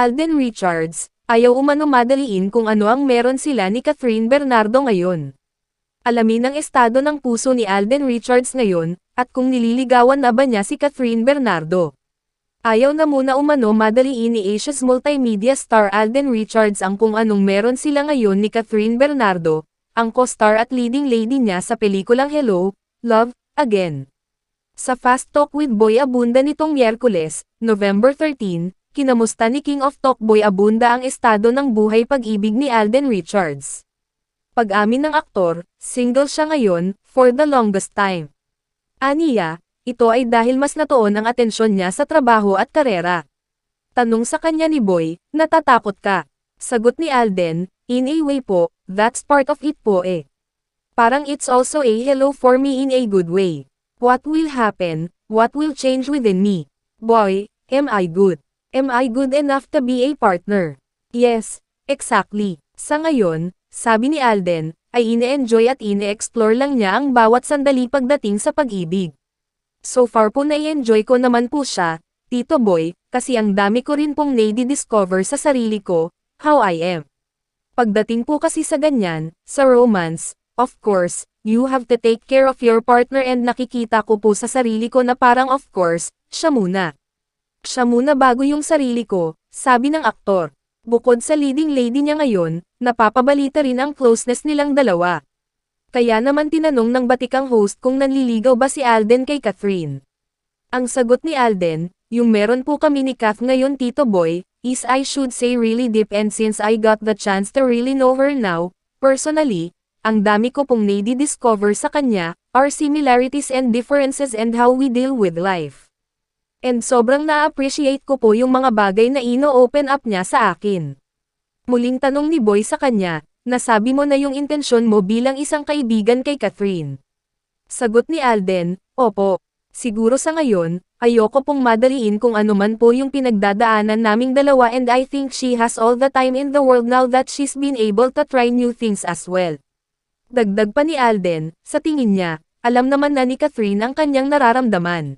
Alden Richards, ayaw umano madaliin kung ano ang meron sila ni Catherine Bernardo ngayon. Alamin ang estado ng puso ni Alden Richards ngayon, at kung nililigawan na ba niya si Catherine Bernardo. Ayaw na muna umano madaliin ni Asia's multimedia star Alden Richards ang kung anong meron sila ngayon ni Catherine Bernardo, ang co-star at leading lady niya sa pelikulang Hello, Love, Again. Sa Fast Talk with Boy Abunda nitong Miyerkules, November 13, kinamusta ni King of Talk Boy Abunda ang estado ng buhay pag-ibig ni Alden Richards. Pag-amin ng aktor, single siya ngayon, for the longest time. Aniya, ito ay dahil mas natuon ang atensyon niya sa trabaho at karera. Tanong sa kanya ni Boy, natatakot ka? Sagot ni Alden, in a way po, that's part of it po eh. Parang it's also a hello for me in a good way. What will happen, what will change within me? Boy, am I good? Am I good enough to be a partner? Yes, exactly. Sa ngayon, sabi ni Alden, ay ine-enjoy at ine-explore lang niya ang bawat sandali pagdating sa pag-ibig. So far po na-enjoy ko naman po siya, Tito Boy, kasi ang dami ko rin pong nai-discover sa sarili ko, how I am. Pagdating po kasi sa ganyan, sa romance, of course, you have to take care of your partner and nakikita ko po sa sarili ko na parang of course, siya muna. Siya muna bago yung sarili ko, sabi ng aktor. Bukod sa leading lady niya ngayon, napapabalita rin ang closeness nilang dalawa. Kaya naman tinanong ng batikang host kung nanliligaw ba si Alden kay Catherine. Ang sagot ni Alden, yung meron po kami ni Kath ngayon Tito Boy, is I should say really deep and since I got the chance to really know her now, personally, ang dami ko pong nadi-discover sa kanya, our similarities and differences and how we deal with life. And sobrang na-appreciate ko po yung mga bagay na ino-open up niya sa akin. Muling tanong ni Boy sa kanya, nasabi mo na yung intensyon mo bilang isang kaibigan kay Catherine. Sagot ni Alden, opo. Siguro sa ngayon, ayoko pong madaliin kung ano man po yung pinagdadaanan naming dalawa and I think she has all the time in the world now that she's been able to try new things as well. Dagdag pa ni Alden, sa tingin niya, alam naman na ni Catherine ang kanyang nararamdaman.